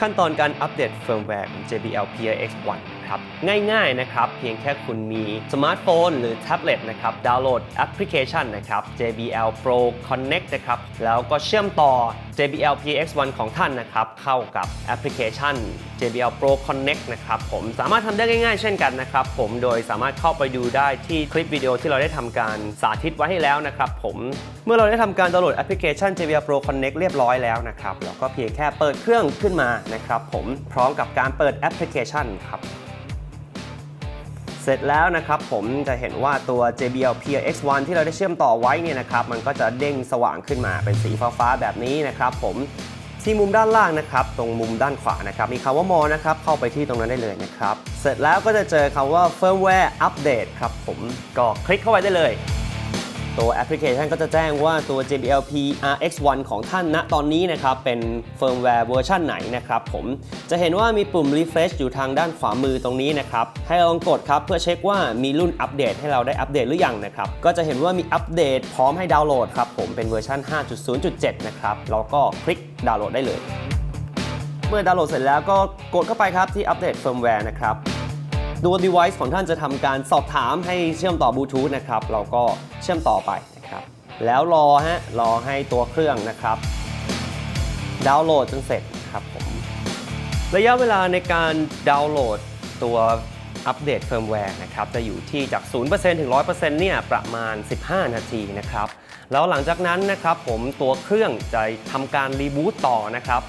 ขั้นตอนการอัปเดตเฟิร์มแวร์ของ JBL PRX1 ครับ ง่ายๆนะครับ เพียงแค่คุณมีสมาร์ทโฟนหรือแท็บเล็ตนะครับ ดาวน์โหลดแอปพลิเคชันนะครับ JBL Pro Connect นะครับ แล้วก็เชื่อมต่อ JBL PX1 ของท่านนะครับ เข้ากับแอปพลิเคชัน JBL Pro Connect นะครับ ผมสามารถทำได้ง่ายๆ เช่นกันนะครับ ผมโดยสามารถเข้าไปดูได้ที่คลิปวิดีโอที่เราได้ทำการสาธิตไว้ให้แล้วนะครับ ผมเมื่อเราได้ทำการดาวน์โหลดแอปพลิเคชัน JBL Pro Connect เรียบร้อยแล้วนะครับเราก็เพียงแค่เปิดเครื่องขึ้นมานะครับ ผมพร้อมกับการเปิดแอปพลิเคชันครับ เสร็จแล้วนะครับผมจะเห็นว่าตัว JBL PRX1 ที่เราได้เชื่อมต่อไว้เนี่ยนะครับมันก็จะเด้งสว่างขึ้นมาเป็นสีฟ้าๆแบบนี้นะครับผมที่มุมด้านล่างนะครับตรงมุมด้านขวานะครับมีคำว่ามอนะครับเข้าไปที่ตรงนั้นได้เลยนะครับ เสร็จแล้วก็จะเจอคำว่า firmware update ครับผมก็คลิกเข้าไปได้เลย ตัวแอปพลิเคชันก็จะแจ้งว่าตัว JBL PRX1 ของท่านณตอนนี้นะครับเป็นเฟิร์มแวร์เวอร์ชันไหนนะครับผมจะเห็นว่ามีปุ่ม refresh อยู่ทางด้านขวามือตรงนี้นะครับให้ลองกดครับเพื่อเช็คว่ามีรุ่นอัปเดตให้เราได้อัปเดตหรือยังนะครับก็จะเห็นว่ามีอัปเดตพร้อมให้ดาวน์โหลดครับผมเป็นเวอร์ชัน5.0.7 นะครับแล้วก็คลิกดาวน์โหลดได้เลย เมื่อดาวน์โหลดเสร็จแล้วก็กดเข้าไปครับที่อัปเดตเฟิร์มแวร์นะครับ ตัว device ของท่านจะทำการสอบถามให้เชื่อมต่อบลูทูธนะครับ เราก็เชื่อมต่อไปนะครับ แล้วรอฮะ รอให้ตัวเครื่องนะครับ ดาวน์โหลดจนเสร็จครับผม ระยะเวลาในการดาวน์โหลดตัวอัปเดตเฟิร์มแวร์นะครับ จะอยู่ที่จาก 0%ถึง 100%เนี่ยประมาณ 15 นาทีนะครับ แล้วหลังจากนั้นนะครับผมตัวเครื่องจะทำการรีบูตต่อนะครับ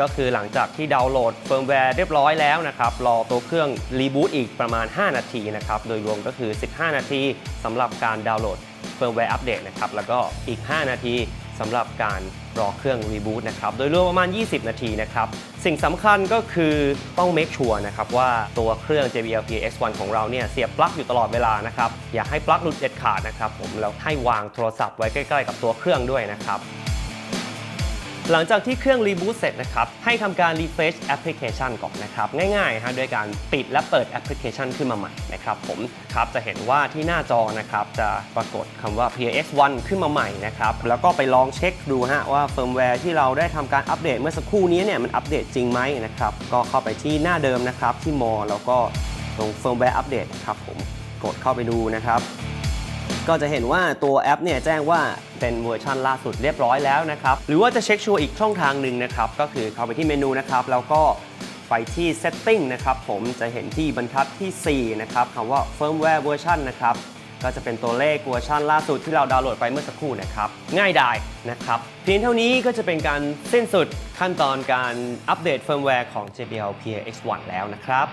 ก็คือหลังจากที่ดาวน์โหลดเฟิร์มแวร์เรียบร้อยแล้วนะครับ รอตัวเครื่องรีบูตอีกประมาณ 5 นาทีนะครับ โดยรวมก็คือ 15 นาทีสำหรับการดาวน์โหลดเฟิร์มแวร์อัปเดตนะครับ แล้วก็อีก 5 นาทีสำหรับการรอเครื่องรีบูตนะครับ โดยรวมประมาณ 20 นาทีนะครับ สิ่งสำคัญก็คือต้อง make sure นะครับว่าตัวเครื่อง JBL PX1 ของเราเนี่ยเสียบปลั๊กอยู่ตลอดเวลานะครับ อย่าให้ปลั๊กหลุดเด็ดขาดนะครับผมแล้วให้วางโทรศัพท์ไว้ใกล้ ๆ กับตัวเครื่องด้วยนะครับ หลังจากที่เครื่องรีบูตเสร็จนะครับ ให้ทำการ refresh แอปพลิเคชันก่อนนะครับ ง่ายๆฮะด้วยการปิดและเปิดแอปพลิเคชันขึ้นมาใหม่นะครับผมครับจะเห็นว่าที่หน้าจอนะครับจะปรากฏคำว่า PS1 ขึ้นมาใหม่นะครับแล้วก็ไปลองเช็คดูฮะว่าเฟิร์มแวร์ที่เราได้ทำการอัปเดตเมื่อสักครู่นี้เนี่ยมันอัปเดตจริงไหมนะครับก็เข้าไปที่หน้าเดิมนะครับที่มอแล้วก็ตรงเฟิร์มแวร์อัปเดตนะครับผมกดเข้าไปดูนะครับ ก็จะเห็นว่าตัวแอปเนี่ยแจ้งว่าเป็นเวอร์ชันล่าสุดเรียบร้อยแล้วนะครับ หรือว่าจะเช็คชัวร์อีกช่องทางหนึ่งนะครับ ก็คือเข้าไปที่เมนูนะครับ แล้วก็ไปที่ setting นะครับผมจะเห็นที่บรรทัดที่ 4 นะครับคำว่า firmware version นะครับก็จะเป็นตัวเลขเวอร์ชันล่าสุดที่เราดาวน์โหลดไปเมื่อสักครู่นะครับ ง่ายดายนะครับ เพียงเท่านี้ก็จะเป็นการสิ้นสุดขั้นตอนการอัปเดตเฟิร์มแวร์ของ JBL PX1 แล้วนะครับ